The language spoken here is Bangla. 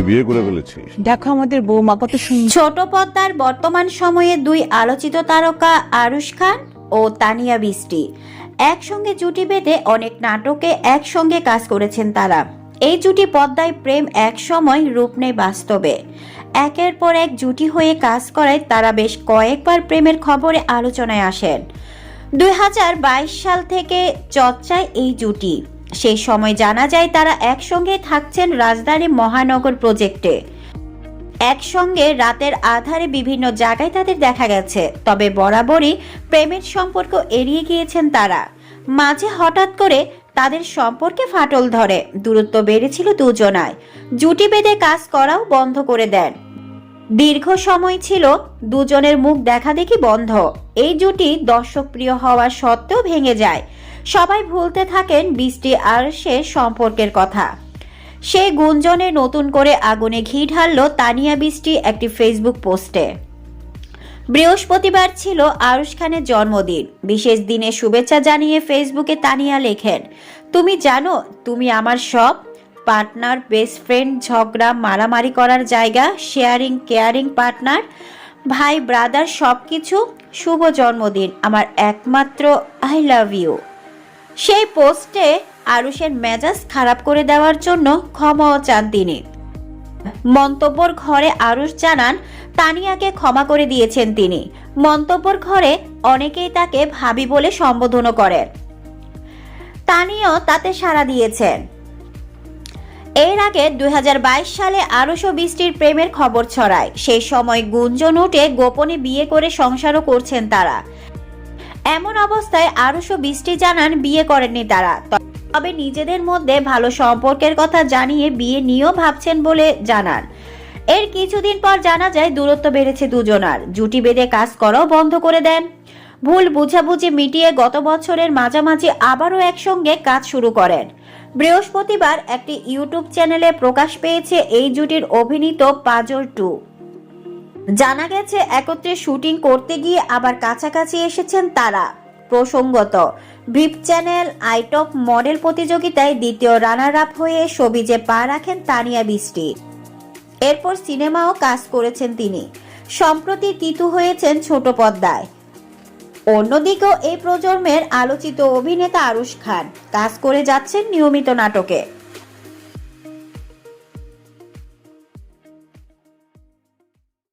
আমি বিয়ে করে ফেলেছি। দেখো আমাদের বৌমা কত সুন্দর। ছোট পদ্মার বর্তমান সময়ে দুই আলোচিত তারকা আরুশ খান ও তানিয়া বৃষ্টি। একসঙ্গে জুটি বেঁধে অনেক নাটকে একসঙ্গে কাজ করেছেন তারা। এই জুটি পদ্মায় প্রেম এক সময় রূপ নেয় বাস্তবে। একের পর এক জুটি হয়ে কাজ করায় তারা বেশ কয়েকবার প্রেমের খবরে আলোচনায় আসেন। দুই হাজার বাইশ সাল থেকে চর্চায় এই জুটি। সেই সময় জানা যায় তারা একসঙ্গে থাকছেন রাজধানী মহানগর প্রজেক্টে। একসঙ্গে রাতের আধারে বিভিন্ন জায়গায় তাদের দেখা গেছে, তবে বরাবরই প্রেমের সম্পর্ক এড়িয়ে গিয়েছেন তারা। মাঝে হঠাৎ করে তাদের সম্পর্কে ফাটল ধরে, দূরত্ব বেড়েছিল দুজনায়। জুটি বেঁধে কাজ করাও বন্ধ করে দেন। দীর্ঘ সময় ছিল দুজনের মুখ দেখা দেখি বন্ধ। এই জুটি দর্শকপ্রিয় হওয়া সত্ত্বেও ভেঙে যায়। সবাই ভুলতে থাকেন বৃষ্টি আর সে সম্পর্কের কথা। সেই গুঞ্জনে নতুন করে আগুনে ঘি ঢালল তানিয়া বৃষ্টি একটি ফেসবুক পোস্টে। বৃহস্পতিবার ছিল আরুশ খানের জন্মদিন। বিশেষ দিনে শুভেচ্ছা জানিয়ে ফেসবুকে তানিয়া লেখেন, তুমি জানো, তুমি আমার সব। পার্টনার, বেস্ট ফ্রেন্ড, ঝগড়া, মারামারি করার জায়গা, শেয়ারিং, কেয়ারিং পার্টনার, ভাই, ব্রাদার সব কিছু শুভ জন্মদিন। আমার একমাত্র আই লাভ ইউ। সেই পোস্টে আরুষের মেজাজ খারাপ করে দেওয়ার জন্য ক্ষমাও চান তিনি। মন্তব্যর ঘরে আরুষ জানান, তানিয়াকে ক্ষমা করে দিয়েছেন তিনি। মন্তব্যর ঘরে অনেকেই তাকে ভাবি বলে সম্বোধনও করেন। তানিয়াও তাতে সাড়া দিয়েছেন। এর আগে দুই হাজার বাইশ সালে আরুষ ও বৃষ্টির প্রেমের খবর ছড়ায়। সেই সময় গুঞ্জন উঠে গোপনে বিয়ে করে সংসারও করছেন তারা। এমন অবস্থায় আরুষ বিশটি জানান বিয়ে করেননি তারা। তবে নিজেদের মধ্যে ভালো সম্পর্কের কথা জানিয়ে বিয়ে নিয়েও ভাবছেন বলে জানান। এর কিছুদিন পর জানা যায় দূরত্ব বেড়েছে দুজনার। জুটি বেঁধে কাজ করাও বন্ধ করে দেন। ভুল বুঝাবুঝি মিটিয়ে গত বছরের মাঝামাঝি আবারও একসঙ্গে কাজ শুরু করেন। বৃহস্পতিবার একটি ইউটিউব চ্যানেলে প্রকাশ পেয়েছে এই জুটির অভিনীত পাজর টু। জানা গেছে, একত্রে শুটিং করতে গিয়ে আবার কাছাকাছি এসেছেন তারা। প্রসঙ্গত ব্রিপ চ্যানেল, আইটপ মডেল প্রতিযোগিতায় দ্বিতীয় রানার আপ হয়ে সবিজে পা রাখেন তানিয়া বৃষ্টি। এরপর সিনেমাও কাজ করেছেন তিনি। সম্প্রতি তিতু হয়েছেন ছোট পর্দায়। অন্যদিকেও এই প্রজন্মের আলোচিত অভিনেতা আরুশ খান। কাজ করে যাচ্ছেন নিয়মিত নাটকে।